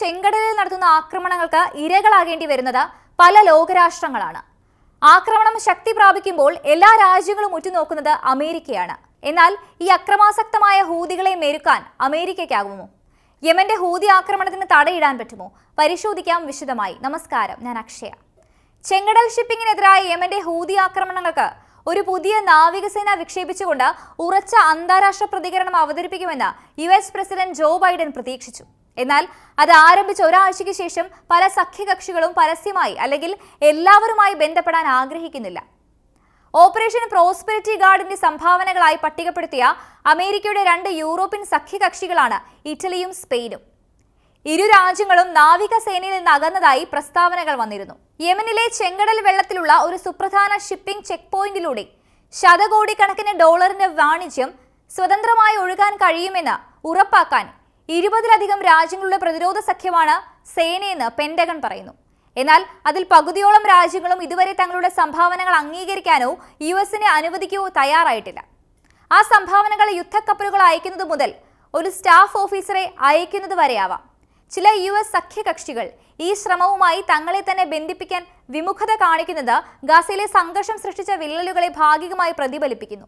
ചെങ്കടലിൽ നടത്തുന്ന ആക്രമണങ്ങൾക്ക് ഇരകളാകേണ്ടി വരുന്നത് പല ലോകരാഷ്ട്രങ്ങളാണ്. ആക്രമണം ശക്തി പ്രാപിക്കുമ്പോൾ എല്ലാ രാജ്യങ്ങളും ഉറ്റുനോക്കുന്നത് അമേരിക്കയാണ്. എന്നാൽ ഈ അക്രമാസക്തമായ ഹൂതികളെ മെരുക്കാൻ അമേരിക്കയ്ക്കാകുമോ? യമന്റെ ഹൂതി ആക്രമണത്തിന് തടയിടാൻ പറ്റുമോ? പരിശോധിക്കാം വിശദമായി. നമസ്കാരം. ഞാൻ അക്ഷയ. ചെങ്കടൽ ഷിപ്പിങ്ങിനെതിരായ യമന്റെ ഹൂതി ആക്രമണങ്ങൾക്ക് ഒരു പുതിയ നാവികസേന വിക്ഷേപിച്ചുകൊണ്ട് ഉറച്ച അന്താരാഷ്ട്ര പ്രതികരണം അവതരിപ്പിക്കുമെന്ന് U S president Joe Biden പ്രതീക്ഷിച്ചു. എന്നാൽ അത് ആരംഭിച്ച ഒരാഴ്ചയ്ക്ക് ശേഷം പല സഖ്യകക്ഷികളും പരസ്യമായി അല്ലെങ്കിൽ എല്ലാവരുമായി ബന്ധപ്പെടാൻ ആഗ്രഹിക്കുന്നില്ല. ഓപ്പറേഷൻ പ്രോസ്പെരിറ്റി ഗാർഡിന്റെ സംഭാവനകളായി പട്ടികപ്പെടുത്തിയ അമേരിക്കയുടെ രണ്ട് യൂറോപ്യൻ സഖ്യകക്ഷികളാണ് ഇറ്റലിയും സ്പെയിനും. ഇരു രാജ്യങ്ങളും നാവികസേനയിൽ നിന്ന് അകന്നതായി പ്രസ്താവനകൾ വന്നിരുന്നു. യമനിലെ ചെങ്കടൽ വെള്ളത്തിലുള്ള ഒരു സുപ്രധാന ഷിപ്പിംഗ് ചെക്ക് പോയിന്റിലൂടെ ശതകോടിക്കണക്കിന് ഡോളറിന്റെ വാണിജ്യം സ്വതന്ത്രമായി ഒഴുകാൻ കഴിയുമെന്ന് ഉറപ്പാക്കാൻ ഇരുപതിലധികം രാജ്യങ്ങളുടെ പ്രതിരോധ സഖ്യമാണ് സേനയെന്ന് പെന്റഗൺ പറയുന്നു. എന്നാൽ അതിൽ പകുതിയോളം രാജ്യങ്ങളും ഇതുവരെ തങ്ങളുടെ സംഭാവനകൾ അംഗീകരിക്കാനോ യു എസിനെ അനുവദിക്കുകയോ തയ്യാറായിട്ടില്ല. ആ സംഭാവനകൾ യുദ്ധക്കപ്പലുകൾ അയക്കുന്നത് മുതൽ ഒരു സ്റ്റാഫ് ഓഫീസറെ അയക്കുന്നത് വരെയാവാം. ചില യു എസ് സഖ്യകക്ഷികൾ ഈ ശ്രമവുമായി തങ്ങളെ തന്നെ ബന്ധിപ്പിക്കാൻ വിമുഖത കാണിക്കുന്നത് ഗാസയിലെ സംഘർഷം സൃഷ്ടിച്ച വിള്ളലുകളെ ഭാഗികമായി പ്രതിഫലിപ്പിക്കുന്നു.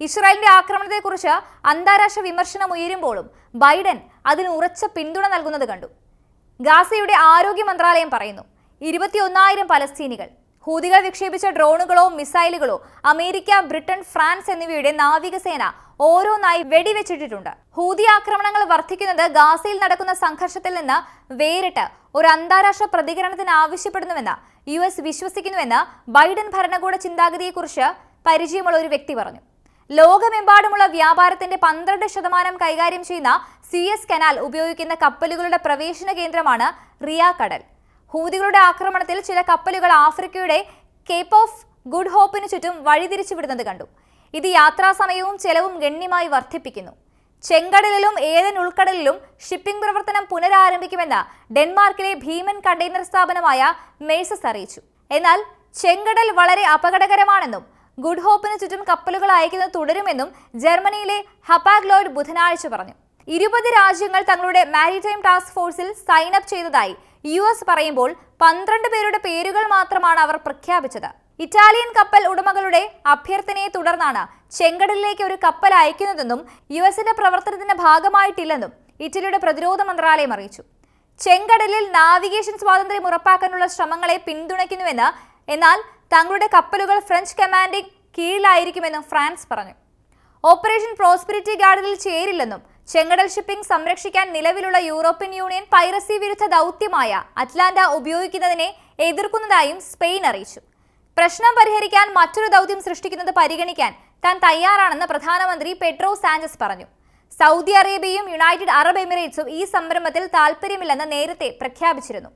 ഇസ്രായേലിന്റെ ആക്രമണത്തെക്കുറിച്ച് അന്താരാഷ്ട്ര വിമർശനം ഉയരുമ്പോഴും ബൈഡൻ അതിന് ഉറച്ച പിന്തുണ നൽകുന്നത് കണ്ടു. ഗാസയുടെ ആരോഗ്യ മന്ത്രാലയം പറയുന്നു ഇരുപത്തിയൊന്നായിരം പലസ്തീനികൾ ഹൂതികൾ വിക്ഷേപിച്ച ഡ്രോണുകളോ മിസൈലുകളോ അമേരിക്ക ബ്രിട്ടൻ ഫ്രാൻസ് എന്നിവയുടെ നാവികസേന ഓരോന്നായി വെടിവെച്ചിട്ടിട്ടുണ്ട്. ഹൂതി ആക്രമണങ്ങൾ വർദ്ധിക്കുന്നത് ഗാസയിൽ നടക്കുന്ന സംഘർഷത്തിൽ നിന്ന് വേറിട്ട് ഒരു അന്താരാഷ്ട്ര പ്രതികരണത്തിന് ആവശ്യപ്പെടുന്നുവെന്ന് യു എസ് വിശ്വസിക്കുന്നുവെന്ന് ബൈഡൻ ഭരണകൂട ചിന്താഗതിയെക്കുറിച്ച് പരിചയമുള്ള ഒരു വ്യക്തി പറഞ്ഞു. ലോകമെമ്പാടുമുള്ള വ്യാപാരത്തിന്റെ പന്ത്രണ്ട് ശതമാനം കൈകാര്യം ചെയ്യുന്ന സി എസ് കനാൽ ഉപയോഗിക്കുന്ന കപ്പലുകളുടെ പ്രവേശന കേന്ദ്രമാണ് റിയ കടൽ ഹൂതികളുടെ ആക്രമണത്തിൽ ചില കപ്പലുകൾ ആഫ്രിക്കയുടെ കേപ്പ് ഓഫ് ഗുഡ് ഹോപ്പിന് ചുറ്റും വഴിതിരിച്ചുവിടുന്നത് കണ്ടു. ഇത് യാത്രാസമയവും ചെലവും ഗണ്യമായി വർദ്ധിപ്പിക്കുന്നു. ചെങ്കടലിലും ഏതൻ ഉൾക്കടലിലും ഷിപ്പിംഗ് പ്രവർത്തനം പുനരാരംഭിക്കുമെന്ന് ഡെൻമാർക്കിലെ ഭീമൻ കണ്ടെയ്നർ സ്ഥാപനമായ മേഴ്സസ് അറിയിച്ചു. എന്നാൽ ചെങ്കടൽ വളരെ അപകടകരമാണെന്നും ഗുഡ് ഹോപ്പിന് ചുറ്റും കപ്പലുകൾ അയക്കുന്നത് തുടരുമെന്നും ജർമ്മനിയിലെ ഹപ്പാഗ്ലോയിഡ് ബുധനാഴ്ച പറഞ്ഞു. ഇരുപത് രാജ്യങ്ങൾ തങ്ങളുടെ മാരിടൈം ടാസ്ക് ഫോഴ്സിൽ സൈൻ അപ്പ് ചെയ്തതായി യു എസ് പറയുമ്പോൾ പന്ത്രണ്ട് പേരുടെ പേരുകൾ മാത്രമാണ് അവർ പ്രഖ്യാപിച്ചത്. ഇറ്റാലിയൻ കപ്പൽ ഉടമകളുടെ അഭ്യർത്ഥനയെ തുടർന്നാണ് ചെങ്കടലിലേക്ക് ഒരു കപ്പൽ അയക്കുന്നതെന്നും യു എസിന്റെ പ്രവർത്തനത്തിന്റെ ഭാഗമായിട്ടില്ലെന്നും ഇറ്റലിയുടെ പ്രതിരോധ മന്ത്രാലയം അറിയിച്ചു. ചെങ്കടലിൽ നാവിഗേഷൻ സ്വാതന്ത്ര്യം ഉറപ്പാക്കാനുള്ള ശ്രമങ്ങളെ പിന്തുണയ്ക്കുന്നുവെന്ന് എന്നാൽ തങ്ങളുടെ കപ്പലുകൾ ഫ്രഞ്ച് കമാൻഡിംഗ് കീഴിലായിരിക്കുമെന്നും ഫ്രാൻസ് പറഞ്ഞു. ഓപ്പറേഷൻ പ്രോസ്പിരിറ്റി ഗാർഡിൽ ചേരില്ലെന്നും ചെങ്കടൽ ഷിപ്പിംഗ് സംരക്ഷിക്കാൻ നിലവിലുള്ള യൂറോപ്യൻ യൂണിയൻ പൈറസി വിരുദ്ധ ദൗത്യമായ അറ്റ്ലാന്റ ഉപയോഗിക്കുന്നതിനെ എതിർക്കുന്നതായും സ്പെയിൻ അറിയിച്ചു. പ്രശ്നം പരിഹരിക്കാൻ മറ്റൊരു ദൗത്യം സൃഷ്ടിക്കുന്നത് പരിഗണിക്കാൻ താൻ തയ്യാറാണെന്ന് പ്രധാനമന്ത്രി പെട്രോ സാഞ്ചസ് പറഞ്ഞു. സൗദി അറേബ്യയും യുണൈറ്റഡ് അറബ് എമിറേറ്റ്സും ഈ സംരംഭത്തിൽ താൽപ്പര്യമില്ലെന്ന് നേരത്തെ പ്രഖ്യാപിച്ചിരുന്നു.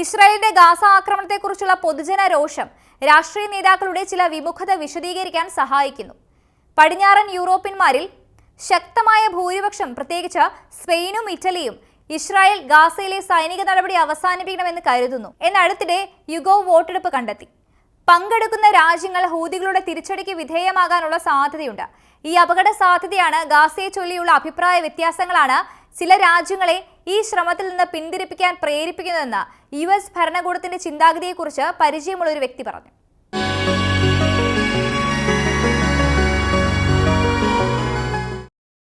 ഇസ്രായേലിന്റെ ഗാസ ആക്രമണത്തെക്കുറിച്ചുള്ള പൊതുജന രോഷം രാഷ്ട്രീയ നേതാക്കളുടെ ചില വിമുഖത വിശദീകരിക്കാൻ സഹായിക്കുന്നു. പടിഞ്ഞാറൻ യൂറോപ്യന്മാരിൽ ശക്തമായ ഭൂരിപക്ഷം പ്രത്യേകിച്ച് സ്പെയിനും ഇറ്റലിയും ഇസ്രായേൽ ഗാസയിലെ സൈനിക നടപടി അവസാനിപ്പിക്കണമെന്ന് കരുതുന്നു. എന്നടുത്തിടെ യുഗോ വോട്ടെടുപ്പ് കണ്ടെത്തി. പങ്കെടുക്കുന്ന രാജ്യങ്ങൾ ഹൂതികളുടെ തിരിച്ചടിക്ക് വിധേയമാകാനുള്ള സാധ്യതയുണ്ട്. ഈ അപകട സാധ്യതയാണ് ഗാസയെ ചൊല്ലിയുള്ള അഭിപ്രായ വ്യത്യാസങ്ങളാണ് ചില രാജ്യങ്ങളെ ഈ ശ്രമത്തിൽ നിന്ന് പിന്തിരിപ്പിക്കാൻ പ്രേരിപ്പിക്കുന്നതെന്ന് യു എസ് ഭരണകൂടത്തിന്റെ ചിന്താഗതിയെക്കുറിച്ച് പരിചയമുള്ള ഒരു വ്യക്തി പറഞ്ഞു.